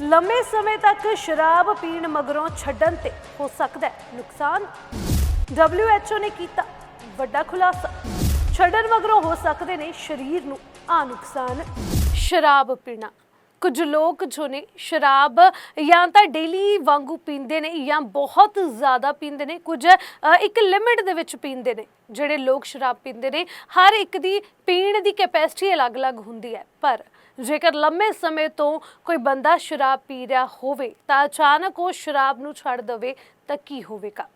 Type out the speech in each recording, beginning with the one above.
ਲੰਮੇ ਸਮੇਂ ਤੱਕ ਸ਼ਰਾਬ ਪੀਣ ਮਗਰੋਂ ਛੱਡਣ ਤੇ ਹੋ ਸਕਦਾ ਹੈ ਨੁਕਸਾਨ। WHO ਨੇ ਕੀਤਾ ਵੱਡਾ ਖੁਲਾਸਾ। ਛੱਡਣ ਮਗਰੋਂ ਹੋ ਸਕਦੇ ਨੇ ਸਰੀਰ ਨੂੰ ਆ ਨੁਕਸਾਨ। ਸ਼ਰਾਬ ਪੀਣਾ। ਕੁਝ ਲੋਕ ਜੋ ਨੇ ਸ਼ਰਾਬ ਜਾਂ ਤਾਂ ਡੇਲੀ ਵਾਂਗੂ ਪੀਂਦੇ ਨੇ ਜਾਂ ਬਹੁਤ ਜ਼ਿਆਦਾ ਪੀਂਦੇ ਨੇ, ਕੁਝ ਇੱਕ ਲਿਮਿਟ ਦੇ ਵਿੱਚ ਪੀਂਦੇ ਨੇ, ਜਿਹੜੇ ਲੋਕ ਸ਼ਰਾਬ ਪੀਂਦੇ ਨੇ। ਹਰ ਇੱਕ ਦੀ ਪੀਣ ਦੀ ਕੈਪੈਸਿਟੀ ਅਲੱਗ-ਅਲੱਗ ਹੁੰਦੀ ਹੈ। ਪਰ ਜੇਕਰ ਲੰਮੇ ਸਮੇਂ ਤੋਂ ਕੋਈ ਬੰਦਾ ਸ਼ਰਾਬ ਪੀ ਰਿਹਾ ਹੋਵੇ, ਤਾਂ ਅਚਾਨਕ ਉਹ ਸ਼ਰਾਬ ਨੂੰ ਛੱਡ ਦੇਵੇ ਤਾਂ ਕੀ ਹੋਵੇਗਾ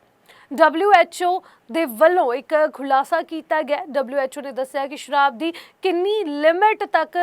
WHO ਦੇ ਵੱਲੋਂ ਇੱਕ ਖੁਲਾਸਾ ਕੀਤਾ ਗਿਆ ਹੈ। WHO ਨੇ ਦੱਸਿਆ ਕਿ ਸ਼ਰਾਬ ਦੀ ਕਿੰਨੀ ਲਿਮਿਟ ਤੱਕ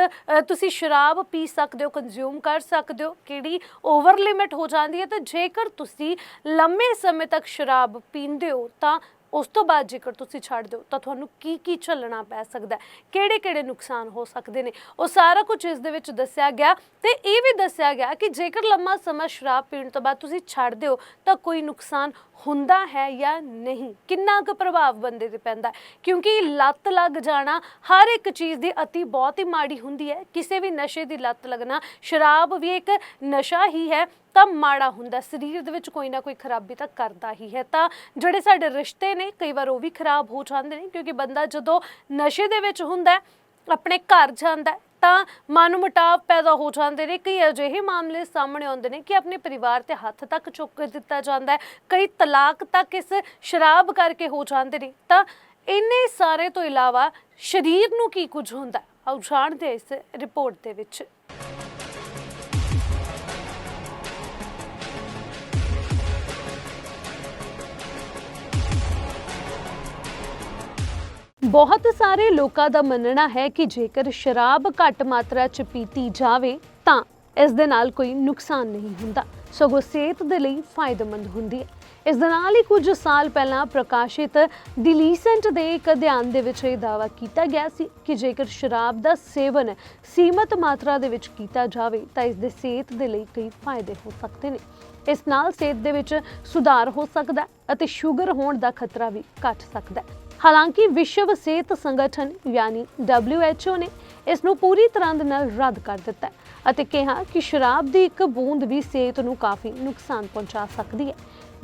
ਤੁਸੀਂ ਸ਼ਰਾਬ ਪੀ ਸਕਦੇ ਹੋ ਕੰਜ਼ਿਊਮ ਕਰ ਸਕਦੇ ਹੋ, ਕਿਹੜੀ ਓਵਰ ਲਿਮਿਟ ਹੋ ਜਾਂਦੀ ਹੈ ਤੇ ਜੇਕਰ ਤੁਸੀਂ ਲੰਮੇ ਸਮੇਂ ਤੱਕ ਸ਼ਰਾਬ ਪੀਂਦੇ ਹੋ, ਤਾਂ ਉਸ ਤੋਂ ਬਾਅਦ ਜੇਕਰ ਤੁਸੀਂ ਛੱਡ ਦਿਓ, ਤਾਂ ਤੁਹਾਨੂੰ ਕੀ ਕੀ ਝੱਲਣਾ ਪੈ ਸਕਦਾ ਕਿਹੜੇ ਕਿਹੜੇ ਨੁਕਸਾਨ ਹੋ ਸਕਦੇ ਨੇ? ਉਹ ਸਾਰਾ ਕੁਝ ਇਸ ਦੇ ਵਿੱਚ ਦੱਸਿਆ ਗਿਆ ਤੇ ਇਹ ਵੀ ਦੱਸਿਆ ਗਿਆ ਕਿ ਜੇਕਰ ਲੰਮਾ ਸਮਾਂ ਸ਼ਰਾਬ ਪੀਣ ਤੋਂ ਬਾਅਦ ਤੁਸੀਂ ਛੱਡ ਦਿਓ, ਤਾਂ ਕੋਈ ਨੁਕਸਾਨ ਹੁੰਦਾ ਹੈ ਜਾਂ ਨਹੀਂ? ਕਿੰਨਾ ਕੁ ਪ੍ਰਭਾਵ ਬੰਦੇ ਤੇ ਪੈਂਦਾ ਕਿਉਂਕਿ ਲੱਤ ਲੱਗ ਜਾਣਾ ਹਰ ਇੱਕ ਚੀਜ਼ ਦੀ ਅਤੀ ਬਹੁਤ ਹੀ ਮਾੜੀ ਹੁੰਦੀ ਹੈ। ਕਿਸੇ ਵੀ ਨਸ਼ੇ ਦੀ ਲੱਤ ਲੱਗਣਾ, ਸ਼ਰਾਬ ਵੀ ਇੱਕ ਨਸ਼ਾ ਹੀ ਹੈ, ਤਾਂ ਮਾੜਾ ਹੁੰਦਾ ਸਰੀਰ ਦੇ ਵਿੱਚ ਕੋਈ ਨਾ ਕੋਈ ਖਰਾਬੀ ਤਾਂ ਕਰਦਾ ਹੀ ਹੈ। ਤਾਂ ਜਿਹੜੇ ਸਾਡੇ ਰਿਸ਼ਤੇ ਨੇ, ਕਈ ਵਾਰ ਉਹ ਵੀ ਖਰਾਬ ਹੋ ਜਾਂਦੇ ਨੇ, ਕਿਉਂਕਿ ਬੰਦਾ ਜਦੋਂ ਨਸ਼ੇ ਦੇ ਵਿੱਚ ਹੁੰਦਾ ਆਪਣੇ ਘਰ ਜਾਂਦਾ ਤਾਂ ਮਨਮੁਟਾਵ ਪੈਦਾ ਹੋ ਜਾਂਦੇ ਨੇ। ਕਈ ਅਜਿਹੇ ਮਾਮਲੇ ਸਾਹਮਣੇ ਆਉਂਦੇ ਨੇ ਕਿ ਆਪਣੇ ਪਰਿਵਾਰ ਤੇ ਹੱਥ ਤੱਕ ਚੁੱਕ ਦਿੱਤਾ ਜਾਂਦਾ ਹੈ, ਕਈ ਤਲਾਕ ਤੱਕ ਇਸ ਸ਼ਰਾਬ ਕਰਕੇ ਹੋ ਜਾਂਦੇ ਨੇ। ਤਾਂ ਇੰਨੇ ਸਾਰੇ ਤੋਂ ਇਲਾਵਾ ਸਰੀਰ ਨੂੰ ਕੀ ਕੁਝ ਹੁੰਦਾ ਆਓ ਜਾਣਦੇ ਇਸ ਰਿਪੋਰਟ ਦੇ ਵਿੱਚ। ਬਹੁਤ ਸਾਰੇ ਲੋਕਾਂ ਦਾ ਮੰਨਣਾ ਹੈ ਕਿ ਜੇਕਰ ਸ਼ਰਾਬ ਘੱਟ ਮਾਤਰਾ 'ਚ ਪੀਤੀ ਜਾਵੇ, ਤਾਂ ਇਸ ਦੇ ਨਾਲ ਕੋਈ ਨੁਕਸਾਨ ਨਹੀਂ ਹੁੰਦਾ। ਸਗੋਂ ਸਿਹਤ ਦੇ ਲਈ ਫਾਇਦੇਮੰਦ ਹੁੰਦੀ ਹੈ। ਇਸ ਦੇ ਨਾਲ ਹੀ ਕੁਝ ਸਾਲ ਪਹਿਲਾਂ ਪ੍ਰਕਾਸ਼ਿਤ ਦੀ ਦੇ ਇੱਕ ਅਧਿਐਨ ਦੇ ਵਿੱਚ ਇਹ ਦਾਅਵਾ ਕੀਤਾ ਗਿਆ ਸੀ ਕਿ ਜੇਕਰ ਸ਼ਰਾਬ ਦਾ ਸੇਵਨ ਸੀਮਤ ਮਾਤਰਾ ਦੇ ਵਿੱਚ ਕੀਤਾ ਜਾਵੇ, ਤਾਂ ਇਸ ਦੇ ਸਿਹਤ ਦੇ ਲਈ ਕਈ ਫਾਇਦੇ ਹੋ ਸਕਦੇ ਨੇ। ਇਸ ਨਾਲ ਸਿਹਤ ਦੇ ਵਿੱਚ ਸੁਧਾਰ ਹੋ ਸਕਦਾ ਅਤੇ ਸ਼ੂਗਰ ਹੋਣ ਦਾ ਖਤਰਾ ਵੀ ਘਟ ਸਕਦਾ ਹੈ। ਹਾਲਾਂਕਿ ਵਿਸ਼ਵ ਸਿਹਤ ਸੰਗਠਨ ਯਾਨੀ WHO ਨੇ ਇਸ ਨੂੰ ਪੂਰੀ ਤਰ੍ਹਾਂ ਦੇ ਨਾਲ ਰੱਦ ਕਰ ਦਿੱਤਾ ਹੈ ਅਤੇ ਕਿਹਾ ਕਿ ਸ਼ਰਾਬ ਦੀ ਇੱਕ ਬੂੰਦ ਵੀ ਸਿਹਤ ਨੂੰ ਕਾਫੀ ਨੁਕਸਾਨ ਪਹੁੰਚਾ ਸਕਦੀ ਹੈ।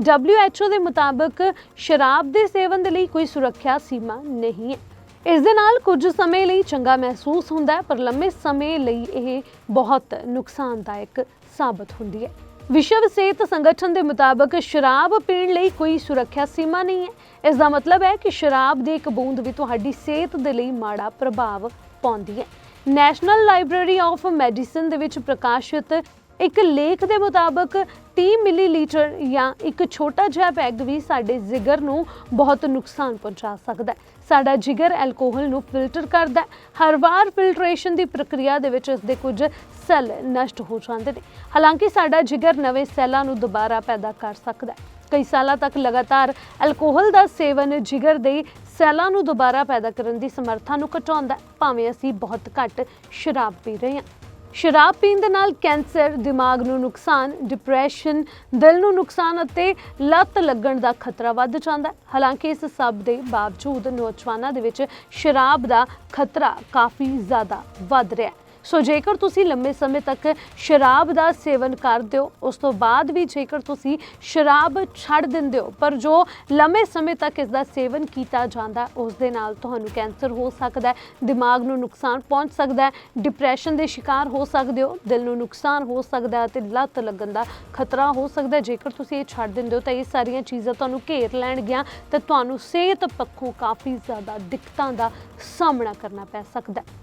WHO ਦੇ ਮੁਤਾਬਕ ਸ਼ਰਾਬ ਦੇ ਸੇਵਨ ਦੇ ਲਈ ਕੋਈ ਸੁਰੱਖਿਆ ਸੀਮਾ ਨਹੀਂ ਹੈ। ਇਸ ਦੇ ਨਾਲ ਕੁਝ ਸਮੇਂ ਲਈ ਚੰਗਾ ਮਹਿਸੂਸ ਹੁੰਦਾ ਹੈ, ਪਰ ਲੰਮੇ ਸਮੇਂ ਲਈ ਇਹ ਬਹੁਤ ਨੁਕਸਾਨਦਾਇਕ ਸਾਬਤ ਹੁੰਦੀ ਹੈ। ਵਿਸ਼ਵ ਸਿਹਤ ਸੰਗਠਨ ਦੇ ਮੁਤਾਬਕ ਸ਼ਰਾਬ ਪੀਣ ਲਈ ਕੋਈ ਸੁਰੱਖਿਆ ਸੀਮਾ ਨਹੀਂ ਹੈ। ਇਸ ਦਾ ਮਤਲਬ ਹੈ ਕਿ ਸ਼ਰਾਬ ਦੀ ਇੱਕ ਬੂੰਦ ਵੀ ਤੁਹਾਡੀ ਸਿਹਤ ਦੇ ਲਈ ਮਾੜਾ ਪ੍ਰਭਾਵ ਪਾਉਂਦੀ ਹੈ। ਨੈਸ਼ਨਲ ਲਾਇਬ੍ਰੇਰੀ ਆਫ ਮੈਡੀਸਿਨ ਦੇ ਵਿੱਚ ਪ੍ਰਕਾਸ਼ਿਤ ਇੱਕ ਲੇਖ ਦੇ ਮੁਤਾਬਕ 30 ਮਿਲੀਲੀਟਰ ਜਾਂ ਇੱਕ ਛੋਟਾ ਜਿਹਾ ਪੈਗ ਵੀ ਸਾਡੇ ਜਿਗਰ ਨੂੰ ਬਹੁਤ ਨੁਕਸਾਨ ਪਹੁੰਚਾ ਸਕਦਾ ਹੈ। ਸਾਡਾ ਜਿਗਰ ਐਲਕੋਹਲ ਨੂੰ ਫਿਲਟਰ ਕਰਦਾ ਹੈ। ਹਰ ਵਾਰ ਫਿਲਟਰੇਸ਼ਨ ਦੀ ਪ੍ਰਕਿਰਿਆ ਦੇ ਵਿੱਚ ਇਸ ਦੇ ਕੁਝ ਸੈੱਲ ਨਸ਼ਟ ਹੋ ਜਾਂਦੇ ਨੇ। ਹਾਲਾਂਕਿ ਸਾਡਾ ਜਿਗਰ ਨਵੇਂ ਸੈੱਲਾਂ ਨੂੰ ਦੁਬਾਰਾ ਪੈਦਾ ਕਰ ਸਕਦਾ ਹੈ। ਕਈ ਸਾਲਾਂ ਤੱਕ ਲਗਾਤਾਰ ਐਲਕੋਹਲ ਦਾ ਸੇਵਨ ਜਿਗਰ ਦੇ ਸੈੱਲਾਂ ਨੂੰ ਦੁਬਾਰਾ ਪੈਦਾ ਕਰਨ ਦੀ ਸਮਰੱਥਾ ਨੂੰ ਘਟਾਉਂਦਾ ਭਾਵੇਂ ਅਸੀਂ ਬਹੁਤ ਘੱਟ ਸ਼ਰਾਬ ਪੀ ਰਹੇ ਹਾਂ। ਸ਼ਰਾਬ ਪੀਣ ਦੇ ਨਾਲ ਕੈਂਸਰ, ਦਿਮਾਗ ਨੂੰ ਨੁਕਸਾਨ ਡਿਪਰੈਸ਼ਨ ਦਿਲ ਨੂੰ ਨੁਕਸਾਨ ਅਤੇ ਲੱਤ ਲੱਗਣ ਦਾ ਖਤਰਾ ਵੱਧ ਜਾਂਦਾ ਹੈ। ਹਾਲਾਂਕਿ ਇਸ ਸਭ ਦੇ ਬਾਵਜੂਦ ਨੌਜਵਾਨਾਂ ਦੇ ਵਿੱਚ ਸ਼ਰਾਬ ਦਾ ਖਤਰਾ ਕਾਫੀ ਜ਼ਿਆਦਾ ਵੱਧ ਰਿਹਾ ਹੈ। ਸੋ ਜੇਕਰ ਤੁਸੀਂ ਲੰਮੇ ਸਮੇਂ ਤੱਕ ਸ਼ਰਾਬ ਦਾ ਸੇਵਨ ਕਰਦੇ ਹੋ, ਉਸ ਤੋਂ ਬਾਅਦ ਵੀ ਜੇਕਰ ਤੁਸੀਂ ਸ਼ਰਾਬ ਛੱਡ ਦਿੰਦੇ ਹੋ, ਪਰ ਜੋ ਲੰਮੇ ਸਮੇਂ ਤੱਕ ਇਸ ਦਾ ਸੇਵਨ ਕੀਤਾ ਜਾਂਦਾ, ਉਸ ਦੇ ਨਾਲ ਤੁਹਾਨੂੰ ਕੈਂਸਰ ਹੋ ਸਕਦਾ ਹੈ, ਦਿਮਾਗ ਨੂੰ ਨੁਕਸਾਨ ਪਹੁੰਚ ਸਕਦਾ ਹੈ, ਡਿਪਰੈਸ਼ਨ ਦੇ ਸ਼ਿਕਾਰ ਹੋ ਸਕਦੇ ਹੋ, ਦਿਲ ਨੂੰ ਨੁਕਸਾਨ ਹੋ ਸਕਦਾ ਹੈ ਤੇ ਲੱਤ ਲੱਗਣ ਦਾ ਖਤਰਾ ਹੋ ਸਕਦਾ ਜੇਕਰ ਤੁਸੀਂ ਇਹ ਛੱਡ ਦਿੰਦੇ ਹੋ ਤਾਂ ਇਹ ਸਾਰੀਆਂ ਚੀਜ਼ਾਂ ਤੁਹਾਨੂੰ ਘੇਰ ਲੈਣਗੀਆਂ ਤੇ ਤੁਹਾਨੂੰ ਸਿਹਤ ਪੱਖੋਂ ਕਾਫੀ ਜ਼ਿਆਦਾ ਦਿੱਕਤਾਂ ਦਾ ਸਾਹਮਣਾ ਕਰਨਾ ਪੈ ਸਕਦਾ